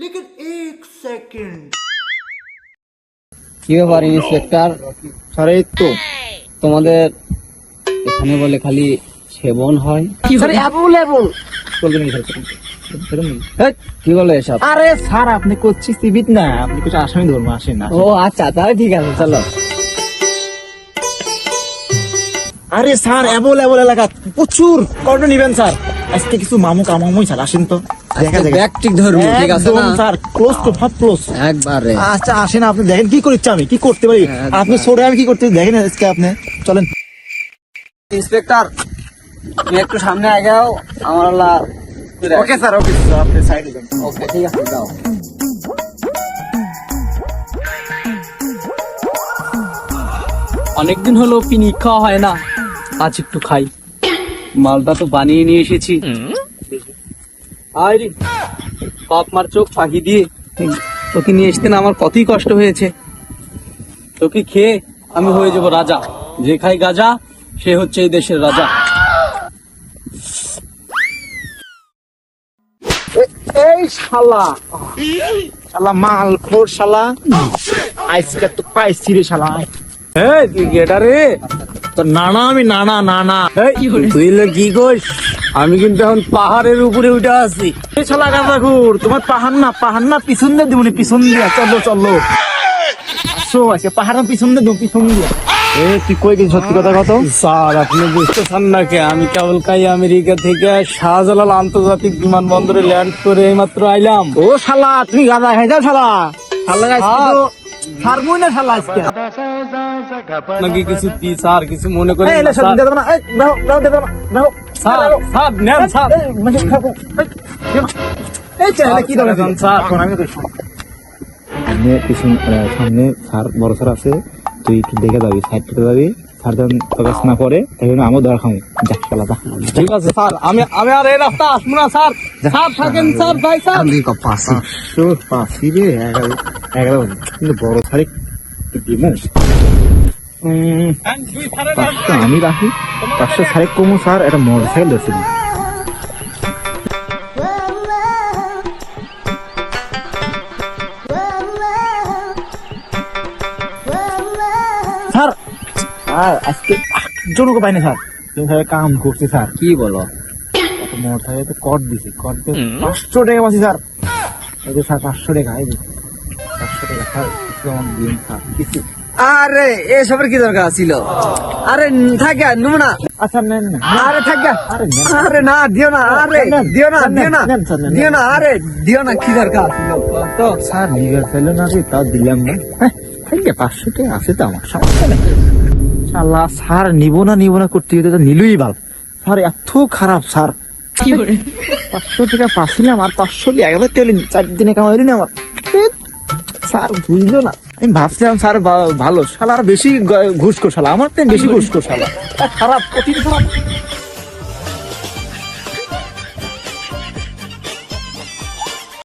लेकिन एक सेकंड কি ব্যাপার ইন্সপেক্টর স্যার এই তো তোমাদের এখানে বলে খালি সেবন হয় স্যার অ্যাভেলেবল বলবেন কি স্যার হেৎ, কি বলে এসব আরে স্যার আপনি করছি সিভিত না আপনি কিছু আসামি ধর্ম আসেন না ও আচ্ছা তাহলে ঠিক আছে চলো আরে স্যার অ্যাভেলেবল এলাকা প্রচুর কত নিবেন স্যার আজকে কিছু মামু কামামুই স্যার আসেন তো দেখা আজকে যাবে ব্যক্তিক ধর্ম ঠিক আছে একদম না? Sir close to fat close একবারে। আচ্ছা আসেন আপনি দেখেন কি করছি আমি কি করতে পারি? আপনি আমি কি করতে দেখেন আজকে আপনি চলেন। ইন্সপেক্টর তুমি একটু সামনে আগাও আমার ওকে স্যার ওকে স্যার আপনি সাইডে যান। ওকে ঠিক আছে যাও। অনেকদিন হলো পিনিক খাওয়া হয় না আজ একটু খাই। মালটা তো বানিয়ে নিয়ে এসেছি। আরে বাপ মার চোখ ফাঁকি দিয়ে। তোকে নিয়ে আসতে না আমার কতই কষ্ট হয়েছে। তোকে খেয়ে আমি হয়ে যাব রাজা। যে খাই গাজা সে হচ্ছে এই দেশের রাজা। এই শালা। শালা মাল খোর শালা। আজকে তো পাইছি রে শালা। এই তুই গেটা রে। তো নানা আমি নানা নানা। তুই লে কি করিস আমি কিন্তু এখন পাহাড়ের উপরে উঠে আছি। এই শালা গাঁদা তোমার পাহাড় না পাহাড় না পিছন দিয়ে দিবনি পিছন দিয়ে। চলো চলো। আসো আছে পাহাড় না পিছন দিয়ে দেবো পিছন দিয়ে। এ তুই কই গেছিস? সত্যি কথা কত? স্যার আপনি বুঝতেছেন না কে? আমি কেবল কাই আমেরিকা থেকে শাহজালাল আন্তর্জাতিক বিমানবন্দরে ল্যান্ড করে এইমাত্র আইলাম। ও শালা তুমি গাঁদা খাই যাও শালা? শালা আজকে ছাড়বই না শালা আজকে। নাকি কিছু দি স্যার কিছু মনে করে না, নেন মানে খাব। এই, কি দরকার? আমি সামনে পিছন সামনে স্যার বড় স্যার আছে। তুই একটু দেখে যাবি সাইড থেকে যাবি। স্যার যখন প্রকাশ না করে তখন আমিও দর খাব যা শালা যা ঠিক আছে স্যার আমি আমি আর এই রাস্তা আসব না স্যার। স্যার থাকেন স্যার ভাই স্যার। পাঁচশো পাঁচি রে এগারো এগারো কিন্তু বড় স্যারে দিব পাঁচশো আমি রাখি পাঁচশো সাড়ে কমু স্যার একটা মোটর সাইকেল ধরছিল স্যার আর আজকে জনকে পাইনি স্যার। তুমি স্যার কাম করছে স্যার। কি বলো? মোটর সাইকেল দিছে দিয়ে পাঁচশো টাকা পাচ্ছি স্যার। এই যে স্যার পাঁচশো টাকা এই যে পাঁচশো টাকা স্যার দিন স্যার কিছু আরে এসবের কি দরকার ছিল? আরে থাকে নেব না। আচ্ছা নেন না আরে থাকে আরে। না দিও না আরে দিও না নেন, দিও না নেন। দিও না আরে দিও না কি দরকার ছিল? তো স্যার লিগার ছিল না রে তাও দিলাম না। হ্যাঁ, ঠিক আছে পাঁচশো টাকা আছে তো আমার সমস্যা নেই। শালা স্যার নিব না নিব না করতে তো নিলই ভালো স্যার এত খারাপ স্যার। পাঁচশো টাকা পাচ্ছিলাম আর পাঁচশো দিয়ে এক হাজার টাকা চার দিনে কামাইলি না আমার। স্যার বুঝলো না। আমি ভাবছিলাম স্যার ভালো শালা আর বেশি ঘুষ শালা। আমার তো বেশি ঘুষ শালা। খারাপ খারাপ